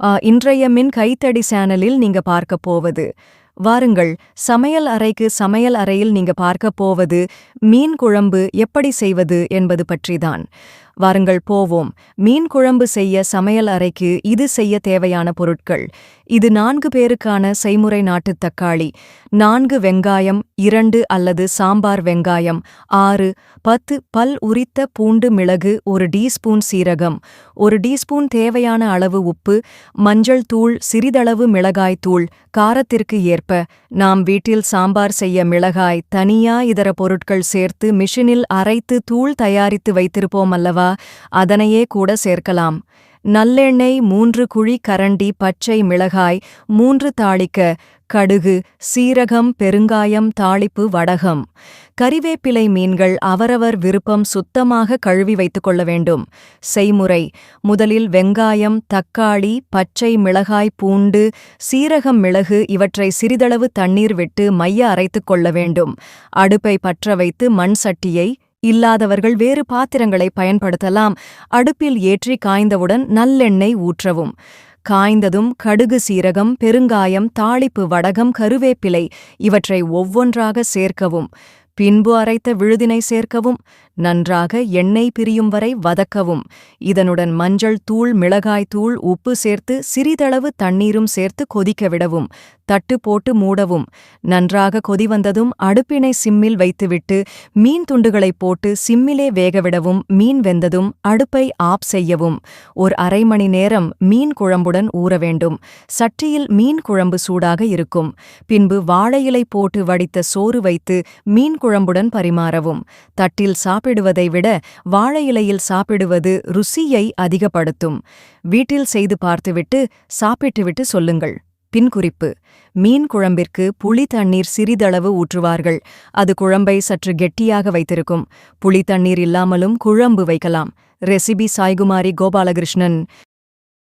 இன்றைய மின் கைத்தடி சேனலில் நீங்க பார்க்க போவது. வாருங்கள் சமையல் அறைக்கு சமையல் அறையில் நீங்க பார்க்க போவது மீன் குழம்பு எப்படி செய்வது என்பது பற்றிதான். வாருங்கள் போவோம். மீன் குழம்பு செய்ய சமையல் அறைக்கு இது செய்ய தேவையான பொருட்கள். இது நான்கு பேருக்கான செய்முறை நாட்டுத் தக்காளி. நான்கு வெங்காயம் இரண்டு அல்லது சாம்பார் வெங்காயம். ஆறு பத்து பல் உரித்த பூண்டு மிளகு ஒரு டீஸ்பூன் சீரகம். ஒரு டீஸ்பூன் தேவையான அளவு உப்பு மஞ்சள் தூள் சிறிதளவு மிளகாய் தூள் காரத்திற்கு ஏற்ப. நாம் வீட்டில் சாம்பார் செய்ய மிளகாய் தனியா இதர பொருட்கள் சேர்த்து மிஷினில் அரைத்து தூள் தயாரித்து வைத்திருப்போம் அல்லவா? அதனையே கூட சேர்க்கலாம். நல்லெண்ணெய் மூன்று குழி கரண்டி பச்சை மிளகாய் மூன்று தாளிக்க கடுகு சீரகம் பெருங்காயம் தாளிப்பு வடகம். கறிவேப்பிலை மீன்கள் அவரவர் விருப்பம் சுத்தமாக கழுவி வைத்துக் கொள்ள வேண்டும். செய்முறை. முதலில் வெங்காயம் தக்காளி பச்சை மிளகாய் பூண்டு சீரகம் மிளகு இவற்றை சிறிதளவு தண்ணீர் விட்டு மைய அரைத்துக் கொள்ள வேண்டும். அடுப்பை பற்ற வைத்து மண் சட்டியை இல்லாதவர்கள் வேறு பாத்திரங்களை பயன்படுத்தலாம். அடுப்பில் ஏற்றி காய்ந்தவுடன் நல்லெண்ணெய் ஊற்றவும். காய்ந்ததும் கடுகு சீரகம் பெருங்காயம் தாளிப்பு வடகம் கருவேப்பிலை இவற்றை ஒவ்வொன்றாக சேர்க்கவும். பின்பு அரைத்த விழுதினை சேர்க்கவும் நன்றாக எண்ணெய் பிரியும் வரை வதக்கவும். இதனுடன் மஞ்சள் தூள் மிளகாய் தூள் உப்பு சேர்த்து சிறிதளவு தண்ணீரும் சேர்த்து கொதிக்க விடவும் தட்டு போட்டு மூடவும். நன்றாக கொதி வந்ததும் அடுப்பினை சிம்மில் வைத்துவிட்டு மீன் துண்டுகளைப் போட்டு சிம்மிலே வேகவிடவும் மீன் வெந்ததும் அடுப்பை ஆப் செய்யவும். ஒரு அரை மணி நேரம் மீன் குழம்புடன் ஊற வேண்டும். சட்டியில் மீன் குழம்பு சூடாக இருக்கும். பின்பு வாழை இலை போட்டு வடித்த சோறு வைத்து மீன் குழம்புடன் பரிமாறவும். தட்டில் சாப்பிடுவதை விட வாழை இலையில் சாப்பிடுவது ருசியை அதிகப்படுத்தும். வீட்டில் செய்து பார்த்துவிட்டு சாப்பிட்டுவிட்டு சொல்லுங்கள். பின்குறிப்பு மீன் குழம்பிற்கு புளி தண்ணீர் சிறிதளவு ஊற்றுவார்கள். அது குழம்பை சற்று கெட்டியாக வைத்திருக்கும். புளி தண்ணீர் இல்லாமலும் குழம்பு வைக்கலாம். ரெசிபி சாய்குமாரி கோபாலகிருஷ்ணன்.